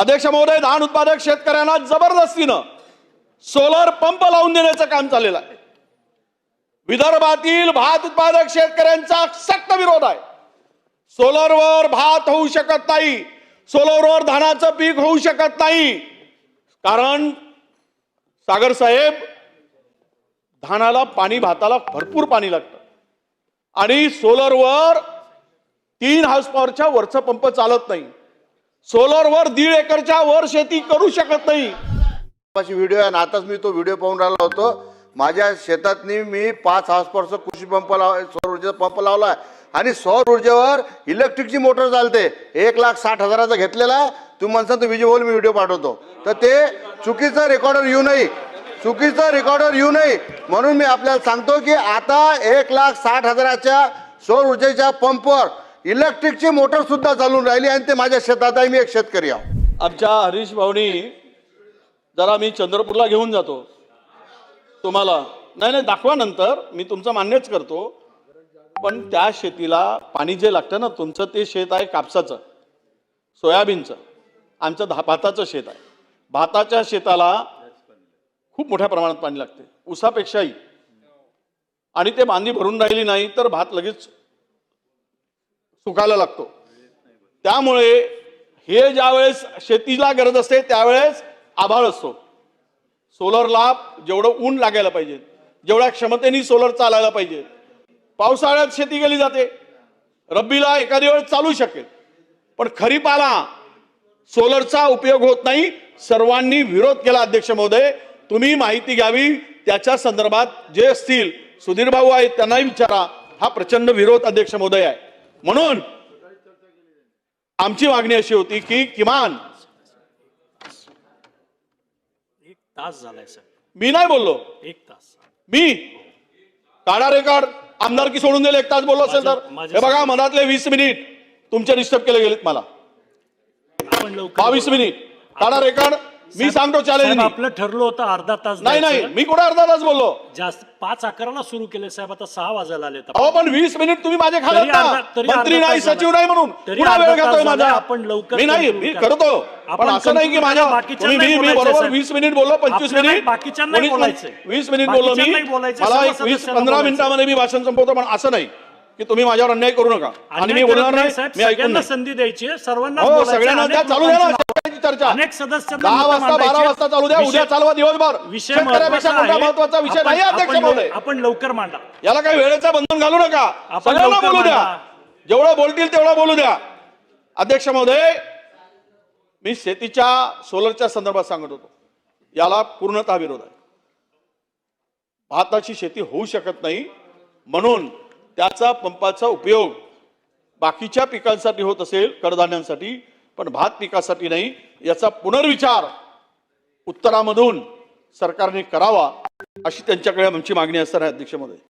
अध्यक्ष महोदय धान उत्पादक शेतकऱ्यांना जबरदस्तीनं सोलर पंप लावून देण्याचं काम चाललेलं आहे. विदर्भातील भात उत्पादक शेतकऱ्यांचा सक्त विरोध आहे. सोलरवर भात होऊ शकत नाही. सोलरवर धानाचं पीक होऊ शकत नाही. कारण सागर साहेब धानाला पाणी भाताला भरपूर पाणी लागतं. आणि सोलरवर तीन हाऊस पॉवरच्या वरचा पंप चालत नाही. सोलरवर दीड एकरच्या वर शेती करू शकत नाही. अशी व्हिडिओ आहे आणि आताच मी तो व्हिडिओ पाहून राहिला होतो. माझ्या शेतातनी मी पाच हाऊस कृषी पंप लाव सौर ऊर्जेचा पंप लावला आहे. आणि सौर ऊर्जेवर इलेक्ट्रिकची मोटर चालते. एक लाख साठ हजाराचा घेतलेला आहे. तुम्ही म्हणता तो विजय मी व्हिडिओ पाठवतो. तर ते चुकीचं रेकॉर्डर येऊ नये. चुकीचं रेकॉर्डर येऊ नये. म्हणून मी आपल्याला सांगतो की आता एक लाख साठ हजाराच्या सौर ऊर्जेच्या पंपवर इलेक्ट्रिकची मोटर सुद्धा चालून राहिली आणि ते माझ्या शेतात आहे मी एक शेतकरी आहो. आमच्या हरीश भाऊनी जरा मी चंद्रपूरला घेऊन जातो. तुम्हाला नाही नाही दाखवा नंतर. मी तुमचं मान्यच करतो. पण त्या शेतीला पाणी जे लागतं ना तुमचं ते शेत आहे कापसाचं. सोयाबीनचं. आमचं धा भाताचं शेत आहे. भाताच्या शेताला खूप मोठ्या प्रमाणात पाणी लागते. उसापेक्षाही आणि ते बांधी भरून राहिली नाही तर भात लगेच सुकायला लागतो. त्यामुळे हे ज्यावेळेस शेतीला गरज असते त्यावेळेस आभाळ असतो. सोलरला जेवढं ऊन लागायला पाहिजे जेवढ्या क्षमतेने सोलर चालायला पाहिजे. पावसाळ्यात शेती केली जाते. रब्बीला एखादी वेळ चालू शकेल. पण खरीपाला सोलरचा उपयोग होत नाही. सर्वांनी विरोध केला अध्यक्ष महोदय. तुम्ही माहिती घ्यावी त्याच्या संदर्भात जे असतील सुधीर भाऊ आहेत त्यांनाही विचारा. हा प्रचंड विरोध अध्यक्ष महोदय आहे. म्हणून आमची मागणी अशी होती की किमान एक तास झालाय सर. मी नाही बोललो. एक तास. मी काढा रेकॉर्ड आमदारकी सोडून दिले एक तास बोललो असेल तर. हे बघा मनातले वीस मिनिट तुमचे डिस्टर्ब केले गेलेत मला. आपण लवकर बावीस मिनिट. काढा रेकॉर्ड मी सांगतो चॅलेंज आपलं ठरलं होतं अर्धा तास नाही नाही. मी कुठे अर्धा तास बोललो जास्त पाच अकराला सुरू केले साहेब आता सहा वाजायला आले अहो पण वीस मिनिट तुम्ही माझे तरी मंत्री नाही सचिव. नाही म्हणून पुन्हा वेळ घेतोय. माझा आपण लवकर मी नाही मी करा. करतो पण आपण असं नाही की माझ्या मी मी बरोबर. वीस मिनिट बोललो पंचवीस मिनिट. नाही. वीस मिनिट बोललो मी मला एक वीस पंधरा. मिनिटामध्ये मी भाषण संपवतो पण असं नाही की तुम्ही माझ्यावर अन्याय करू नका. आणि मी बोलणार नाही मी ऐकून नाही. संधी द्यायची आहे, सर्वांना हो बोलायचं, सगळ्यांना अनेक चालू द्या ना लोकांची शेतकऱ्याची चर्चा. अनेक सदस्यांना दहा वाजता बारा. वाजता चालू द्या उद्या विषय- चालवा दिवसभर. विषय शेतकऱ्यापेक्षा महत्त्वाचा मोठा आहे. महत्त्वाचा विषय आपण- नाही अध्यक्ष आपण महोदय. लव- आपण लवकर मांडा. याला काही वेळेचं बंधन घालू नका. आपण सगळ्यांना लवकर बोलू द्या. मांडा. जेवढं बोलतील तेवढं बोलू द्या. अध्यक्ष महोदय मी शेतीच्या सोलरच्या संदर्भात सांगत होतो. याला पूर्णतः विरोध आहे. भाताची शेती होऊ शकत नाही. म्हणून त्याचा पंपाचा उपयोग बाकीच्या पिकांसाठी होत असेल कडधान्यांसाठी पण भात पिकासाठी नाही याचा पुनर्विचार उत्तरामधून सरकारने करावा अशी त्यांच्याकडे आमची मागणी असणार आहे अध्यक्ष महोदय